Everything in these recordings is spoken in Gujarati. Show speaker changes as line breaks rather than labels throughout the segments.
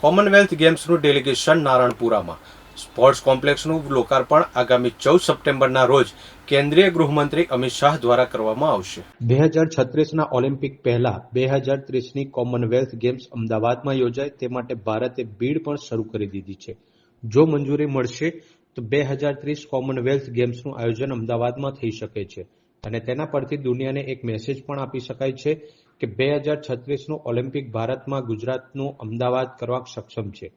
કોમનવેલ્થ ગેમ્સનું ડેલિગેશન નારણપુરામાં. સ્પોર્ટ્સ કોમ્પ્લેક્સનું લોકાર્પણ આગામી ચૌદ સપ્ટેમ્બરના રોજ કેન્દ્રીય ગૃહમંત્રી અમિત શાહ દ્વારા કરવામાં આવશે. બે હજાર છત્રીસના ઓલિમ્પિક પહેલા બે હજાર ત્રીસની કોમનવેલ્થ ગેમ્સ અમદાવાદમાં યોજાય તે માટે ભારતે બીડ પણ શરૂ કરી દીધી છે. જો મંજૂરી મળશે, તો બે હજાર ત્રીસ કોમનવેલ્થ ગેમ્સનું આયોજન અમદાવાદમાં થઈ શકે છે. અને તેના પરથી દુનિયાને એક મેસેજ પણ આપી શકાય છે કે બે હજાર છત્રીસનું ઓલિમ્પિક ભારતમાં ગુજરાતનું અમદાવાદ કરવા સક્ષમ છે.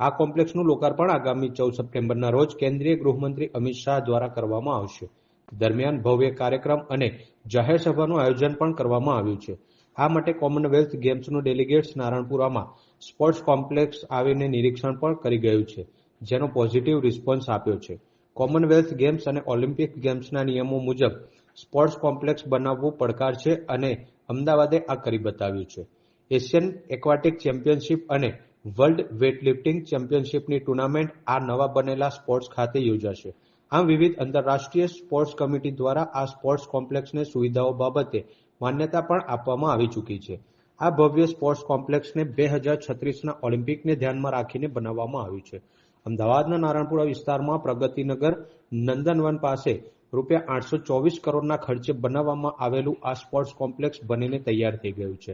આ કોમ્પ્લેક્સનું લોકાર્પણ આગામી ચૌદ સપ્ટેમ્બરના રોજ કેન્દ્રીય ગૃહમંત્રી અમિત શાહ દ્વારા કરવામાં આવશે. દરમિયાન ભવ્ય કાર્યક્રમ અને જાહેર સભાનું આયોજન પણ કરવામાં આવ્યું છે. આ માટે કોમનવેલ્થ ગેમ્સનું ડેલિગેટ્સ નારણપુરામાં સ્પોર્ટ્સ કોમ્પ્લેક્સ આવીને નિરીક્ષણ પણ કરી ગયું છે, જેનો પોઝિટિવ રિસ્પોન્સ આપ્યો છે. કોમનવેલ્થ ગેમ્સ અને ઓલિમ્પિક ગેમ્સના નિયમો મુજબ સ્પોર્ટ્સ કોમ્પ્લેક્સ બનાવવું પડકાર છે અને અમદાવાદે આ કરી બતાવ્યું છે. એશિયન એક્વાટિક ચેમ્પિયનશિપ અને વર્લ્ડ વેઇટલિફ્ટિંગ ચેમ્પિયનશિપની ટુર્નામેન્ટ આ નવા બનેલા સ્પોર્ટ્સ ખાતે યોજાશે. આમ વિવિધ આંતરરાષ્ટ્રીય સ્પોર્ટ્સ કમિટી દ્વારા આ સ્પોર્ટ્સ કોમ્પ્લેક્સને સુવિધાઓ બાબતે માન્યતા પણ આપવામાં આવી ચૂકી છે. આ ભવ્ય સ્પોર્ટ્સ કોમ્પ્લેક્સને બે હજાર છત્રીસના ઓલિમ્પિકને ધ્યાનમાં રાખીને બનાવવામાં આવ્યું છે. અમદાવાદના નારણપુરા વિસ્તારમાં પ્રગતિનગર નંદનવન પાસે રૂપિયા આઠસો ચોવીસ કરોડના ખર્ચે બનાવવામાં આવેલું આ સ્પોર્ટ્સ કોમ્પ્લેક્સ બનીને તૈયાર થઈ ગયું છે.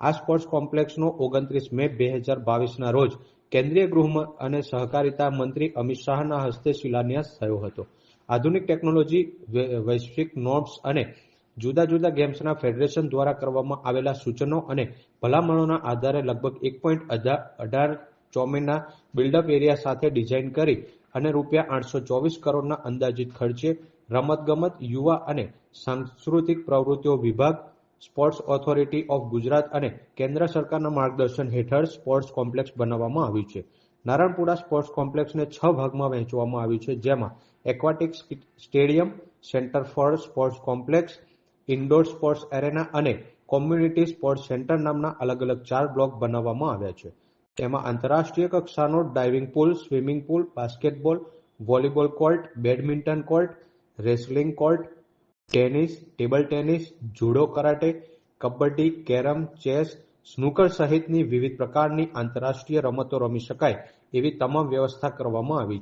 આ સ્પોર્ટ્સ કોમ્પ્લેક્સનો ઓગણત્રીસ મે બે હજાર બાવીસના રોજ કેન્દ્રીય ગૃહ અને સહકારિતા મંત્રી અમિત શાહના હસ્તે શિલાન્યાસ થયો હતો. આધુનિક ટેકનોલોજી વૈશ્વિક નોટ્સ અને જુદા જુદા ગેમ્સના ફેડરેશન દ્વારા કરવામાં આવેલા સૂચનો અને ભલામણોના આધારે લગભગ એક પોઈન્ટ અઢાર ચોમીના બિલ્ડઅપ એરિયા સાથે ડિઝાઇન કરી અને રૂપિયા આઠસો ચોવીસ કરોડના અંદાજિત ખર્ચે રમતગમત, યુવા અને સાંસ્કૃતિક પ્રવૃત્તિઓ વિભાગ, સ્પોર્ટ્સ ઓથોરિટી ઓફ ગુજરાત અને કેન્દ્ર સરકારના માર્ગદર્શન હેઠળ સ્પોર્ટ્સ કોમ્પ્લેક્સ બનાવવામાં આવ્યું છે. નારણપુરા સ્પોર્ટ્સ કોમ્પ્લેક્સને છ ભાગમાં વહેંચવામાં આવ્યું છે, જેમાં aquatic stadium, centre for sports complex, indoor sports arena અને કોમ્યુનિટી સ્પોર્ટ્સ સેન્ટર નામના અલગ અલગ ચાર બ્લોક બનાવવામાં આવ્યા છે. તેમાં આંતરરાષ્ટ્રીય કક્ષાનો diving pool, swimming pool, basketball, volleyball court, badminton court wrestling court, tennis, table tennis, judo, karate, kabaddi, carrom, chess, snooker સહિતની વિવિધ પ્રકારની આંતરરાષ્ટ્રીય રમતો રમી શકાય એવી તમામ વ્યવસ્થા કરવામાં આવી છે.